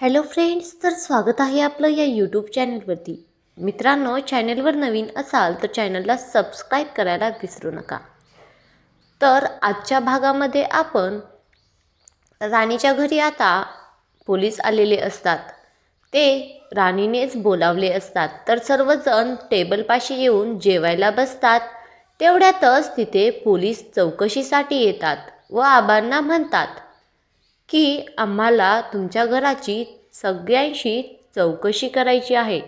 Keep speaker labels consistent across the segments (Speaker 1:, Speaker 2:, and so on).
Speaker 1: Hello friends तर स्वागत आहे आपलं या यूट्यूब चॅनलवरती मित्रांनो चॅनलवर नवीन असाल तर चॅनलला सबस्क्राईब करायला विसरू नका. तर आजच्या भागामध्ये आपण राणीच्या घरी आता पोलीस आलेले असतात. ते राणीनेच बोलावले असतात. तर सर्वजण टेबलपाशी येऊन जेवायला बसतात. तेवढ्यातच तिथे पोलीस चौकशीसाठी येतात व आबांना म्हणतात की आम्हाला तुमच्या घराची सगळ्यांशी चौकशी करायची आहे.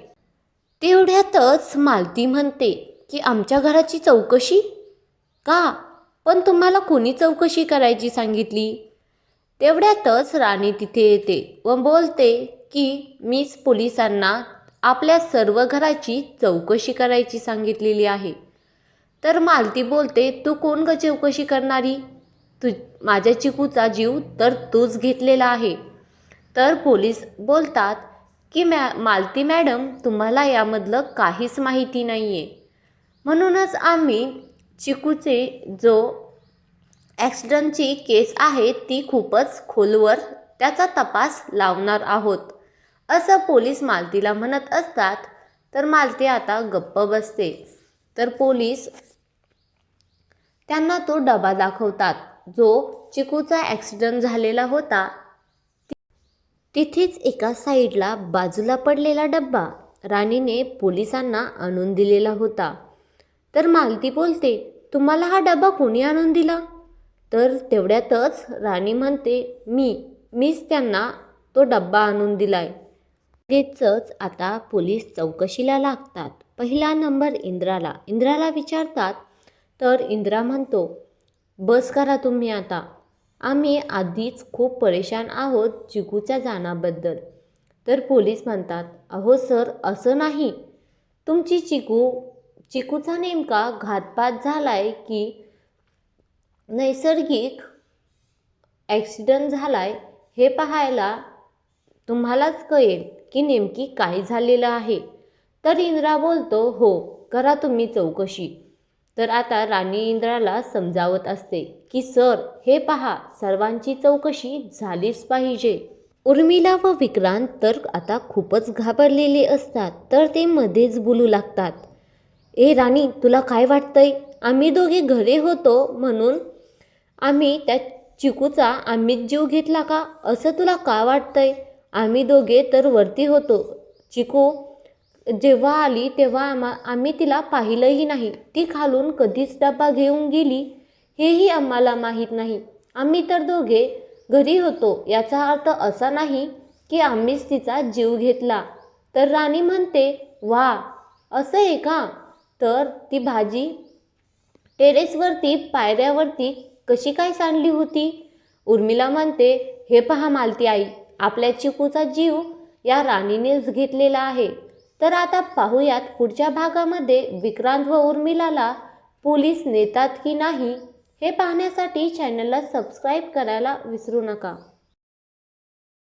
Speaker 1: तेवढ्यातच मालती म्हणते की आमच्या घराची चौकशी? का? पण तुम्हाला कोणी चौकशी करायची सांगितली? तेवढ्यातच राणी तिथे येते व बोलते की मीच पोलिसांना आपल्या सर्व घराची चौकशी करायची सांगितलेली आहे. तर मालती बोलते तू कोण ग चौकशी करणारी? तु माझ्या चिकूचा जीव तर तूच घेतलेला आहे. तर पोलीस बोलतात की मॅ मालती मॅडम तुम्हाला यामधलं काहीच माहिती नाही आहे म्हणूनच आम्ही चिकूचे जो ॲक्सिडंटची केस आहे ती खूपच खोलवर त्याचा तपास लावणार आहोत. असं पोलीस मालतीला म्हणत असतात. तर मालती आता गप्प बसते. तर पोलीस त्यांना तो डबा दाखवतात. जो चिकूचा ॲक्सिडंट झालेला होता तिथेच एका साईडला बाजूला पडलेला डब्बा राणीने पोलिसांना आणून दिलेला होता. तर मालती बोलते तुम्हाला हा डबा कोणी आणून दिला? तर तेवढ्यातच राणी म्हणते मी मीच त्यांना तो डब्बा आणून दिलाय. तेच आता पोलीस चौकशीला लागतात. पहिला नंबर इंद्राला. इंद्राला विचारतात तर इंद्रा म्हणतो बस करा तुम्ही आता. आम्ही आधीच खूप परेशान आहोत चिकूच्या जाण्याबद्दल तर पोलीस म्हणतात अहो सर असं नाही. तुमची चिकू चिकूचा नेमका घातपात झालाय की नैसर्गिक ॲक्सिडंट झालाय हे पाहायला तुम्हालाच कळेल की नेमकी काय झालेलं आहे. तर इंद्रा बोलतो हो करा तुम्ही चौकशी. तर आता राणी इंद्राला समजावत असते की सर हे पहा सर्वांची चौकशी झालीच पाहिजे. उर्मिला व विक्रांत तर आता खूपच घाबरलेले असतात तर ते मध्येच बोलू लागतात. ए राणी तुला काय वाटतंय? आम्ही दोघे घरे होतो म्हणून आम्ही त्या चिकूचा आम्हीच जीव घेतला का? असं तुला का वाटतंय? आम्ही दोघे तर वरती होतो. चिकू जेव्हा आली तेव्हा आम्हा आम्ही तिला पाहिलंही नाही. ती खालून कधीच डबा घेऊन गेली हेही आम्हाला माहीत नाही. आम्ही तर दोघे घरी होतो. याचा अर्थ असा नाही की आम्हीच तिचा जीव घेतला. तर राणी म्हणते वा असं आहे का? तर ती भाजी टेरेसवरती पायऱ्यावरती कशी काय सांडली होती? उर्मिला म्हणते हे पहा मालती आई आपल्या चिकूचा जीव या राणीनेच घेतलेला आहे. तर आता पाहूयात पुढच्या भागामध्ये विक्रांत व उर्मिलाला पोलीस नेतात की नाही हे पाहण्यासाठी चॅनलला सबस्क्राईब करायला विसरू नका.